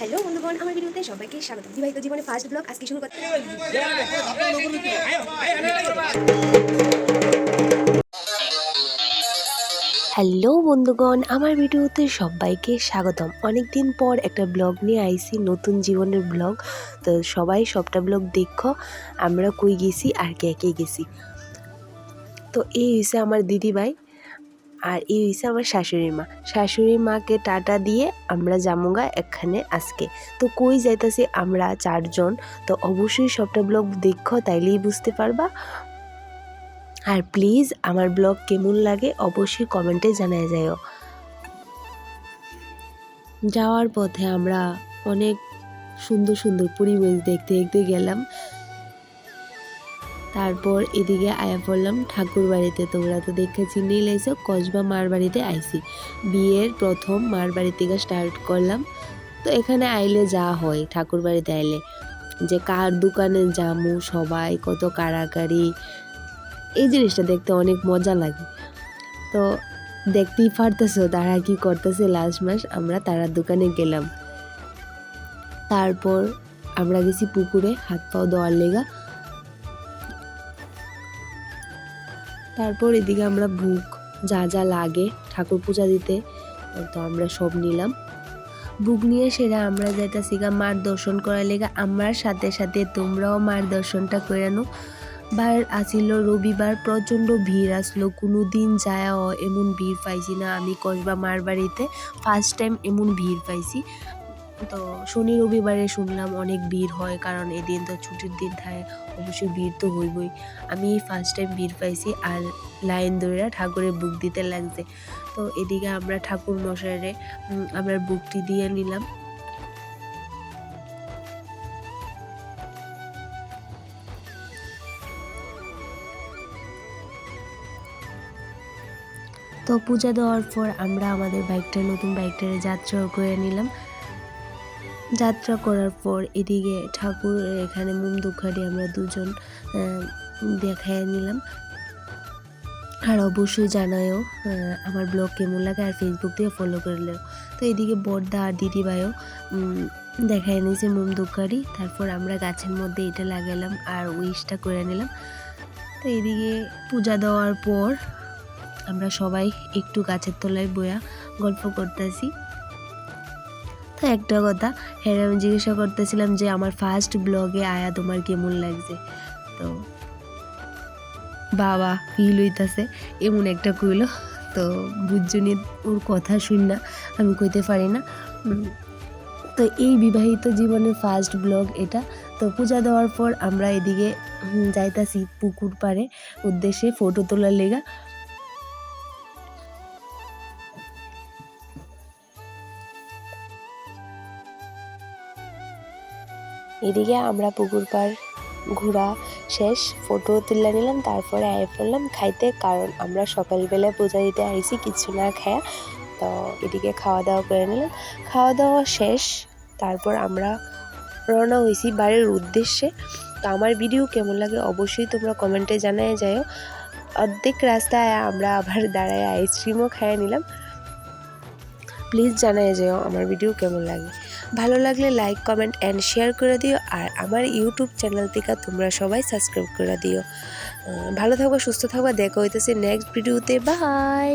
Hello বন্ধুগণ, আমার ভিডিওতে সবাইকে স্বাগত। বিবাহিত জীবনে ফার্স্ট ব্লগ আজকে শুরু করতে হ্যালো বন্ধুগণ, আমার ভিডিওতে সবাইকে স্বাগতম। অনেকদিন পর একটা ব্লগ নিয়ে আইছি, নতুন জীবনের ব্লগ তো সবাই সবটা ব্লগ দেখো, আমরা কই গেছি আর কে কে গেছি। তো এই হয়েছে আমার দিদিভাই। আর এই হয়েছে আমার শাশুড়ি মা। শাশুড়ি মাকে টাটা দিয়ে আমরা জামুগা এখানে আজকে। তো কই যাইতাছি আমরা চারজন? তো অবশ্যই সবটা ব্লগ দেখো, তাইলেই বুঝতে পারবা। আর প্লিজ আমার ব্লগ কেমন লাগে অবশ্যই কমেন্টে জানায় যাও যাওয়ার পথে আমরা অনেক সুন্দর সুন্দর পরিবেশ দেখতে দেখতে গেলাম। তারপর এদিকে আয়া পড়লাম ঠাকুর বাড়িতে তোমরা তো দেখেছি চিনেই লাইছো কসবা মার বাড়িতে আইছি। বিয়ের প্রথম মার বাড়ি থেকে স্টার্ট করলাম। তো এখানে আইলে যা হয়, ঠাকুর বাড়িতে আইলে। যে কার দোকানে জামু সবাই কত কাড়াকাড়ি এই জিনিসটা দেখতে অনেক মজা লাগে। তো দেখতেই পারতেছো তারা কি করতেছে লাস্ট মাস, আমরা তারার দোকানে গেলাম। তারপর আমরা গেছি পুকুরে হাত পাও দেওয়ার লেগা। তারপর এদিকে আমরা বুক যা যা লাগে ঠাকুর পূজা দিতে, তো আমরা সব নিলাম। বুক নিয়ে সেরা আমরা যাইতাছি গা মার দর্শন করার লেগে। আমার সাথে সাথে তোমরাও মার দর্শনটা করে নো বার আসিল রবিবার, প্রচণ্ড ভিড় আসলো। কোনো দিন যায়াও এমন ভিড় পাইছি না। আমি কসবা মার বাড়িতে ফার্স্ট টাইম এমন ভিড় পাইছি। তো শনি রবিবারে শুনলাম অনেক ভিড় হয়, কারণ এদিন তো ছুটির দিন থাকে অবশ্যই ভিড় তো হইবই। আমি ফার্স্ট টাইম ভিড় পাইছি আর লাইন ধরে ঠাকুরের বুক দিতে লাগছে। তো এদিকে আমরা ঠাকুর মশাইরে আমরা বুকটি দিয়ে নিলাম। তো পূজা দেওয়ার পর আমরা আমাদের বাইকটা নতুন বাইকটারে যাত্রা করে নিলাম। যাত্রা করার পর এদিকে ঠাকুর এখানে মুম দুখারি আমরা দুজন দেখায় নিলাম। আর অবশ্যই জানায়ও আমার ব্লগ কেমন লাগে আর ফেসবুক দিয়ে ফলো করলেও তো এদিকে বর্দা আর দিদিভাইও দেখায় নিয়েছে মুম দুখারি তারপর আমরা গাছের মধ্যে এটা লাগালাম আর উইশটা করে নিলাম। তো এদিকে পূজা দেওয়ার পর আমরা সবাই একটু গাছের তলায় বয়া গল্প করতেছি। তো একটা কথা হ্যাঁ আমি জিজ্ঞাসা করতেছিলাম যে আমার ফার্স্ট ব্লগে আয়া তোমার কেমন লাগছে? তো বাবা ফিল হইতাছে এমন একটা কইলো, তো বুঝজনি ওর কথা শুন না, আমি কইতে পারি না। তো এই বিবাহিত জীবনের ফার্স্ট ব্লগ এটা, তো পূজা দেওয়ার পর আমরা এদিকে যাইতাছি পুকুর পাড়ে, উদ্দেশ্যে ফটো তোলার লেগা। এদিকে আমরা পুকুর পাড় ঘোরা শেষ ফটো তুলে নিলাম, তারপরে আয় পড়লাম খাইতে। কারণ আমরা সকালবেলা পূজা দিতে আইছি, কিছু না খায়া। তো এদিকে খাওয়া দাওয়া করে নিলাম। খাওয়া দাওয়া শেষ, তারপর আমরা রওনা হয়েছি বাড়ির উদ্দেশ্যে। তো আমার ভিডিও কেমন লাগে অবশ্যই তোমরা কমেন্টে জানায় যাও অর্ধেক রাস্তায় আমরা আবার দাঁড়ায় আইসক্রিমও খাইয়ে নিলাম। প্লিজ জানায় যাও আমার ভিডিও কেমন লাগে। ভালো লাগলে লাইক কমেন্ট অ্যান্ড শেয়ার করে দিও আর আমার ইউটিউব চ্যানেল থেকে তোমরা সবাই সাবস্ক্রাইব করে দিও। ভালো থাকবা, সুস্থ থাকবা, দেখা হইতেছে নেক্সট ভিডিওতে বাই